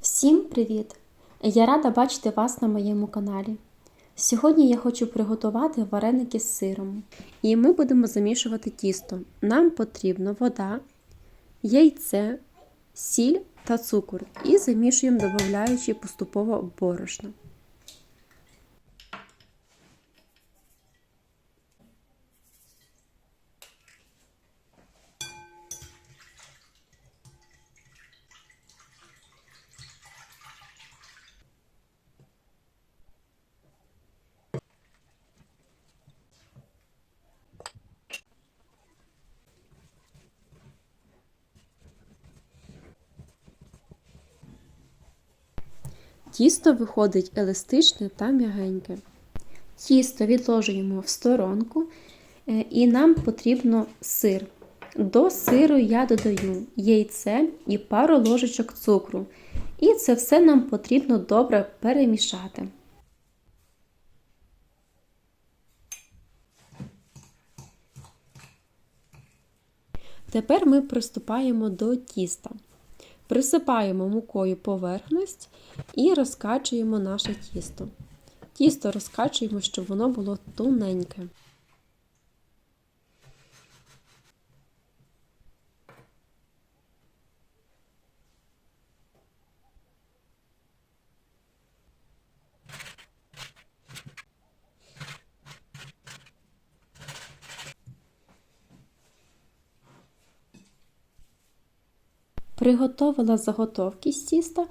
Всім привіт! Я рада бачити вас на моєму каналі. Сьогодні я хочу приготувати вареники з сиром. І ми будемо замішувати тісто. Нам потрібно вода, яйце, сіль та цукор. І замішуємо, додаючи поступово борошно. Тісто виходить еластичне та м'ягеньке. Тісто відложуємо в сторонку е, і нам потрібно сир. До сиру я додаю яйце і пару ложечок цукру. І це все нам потрібно добре перемішати. Тепер ми приступаємо до тіста. Присипаємо мукою поверхність і розкачуємо наше тісто. Тісто розкачуємо, щоб воно було тоненьке. Приготовила заготовки з тіста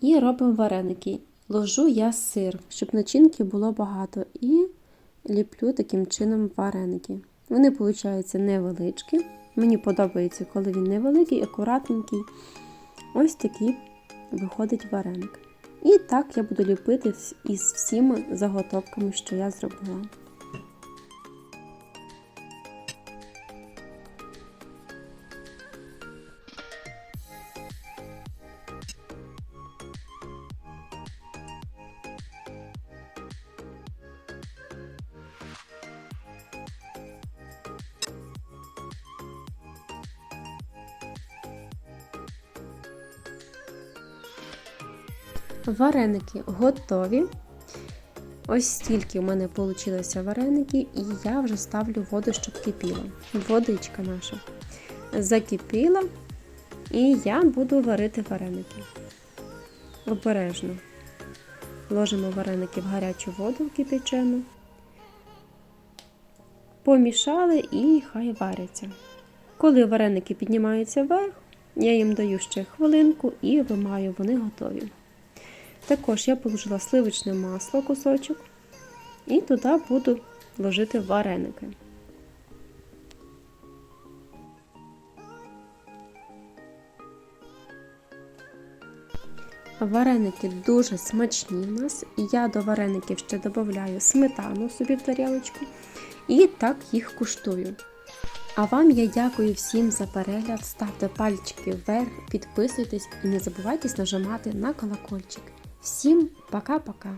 і робимо вареники. Ложу я сир, щоб начинки було багато, і ліплю таким чином вареники. Вони, виходять, невеличкі. Мені подобається, коли він невеликий, акуратненький. Ось такий виходить вареник. І так я буду ліпити із всіма заготовками, що я зробила. Вареники готові. Ось стільки в мене вийшло вареники, і я вже ставлю воду, щоб кипіла. Водичка наша закипіла, і я буду варити вареники. Обережно. Ложимо вареники в гарячу воду кипячену, помішали і хай варяться. Коли вареники піднімаються вверх, я їм даю ще хвилинку і вимаю, вони готові. Також я положила сливочне масло кусочок і туди буду ложити вареники. Вареники дуже смачні в нас. Я до вареників ще додаю сметану собі в тарілочку і так їх куштую. А вам я дякую всім за перегляд. Ставте пальчики вверх, підписуйтесь і не забувайте нажимати на колокольчик. Всім пока-пока!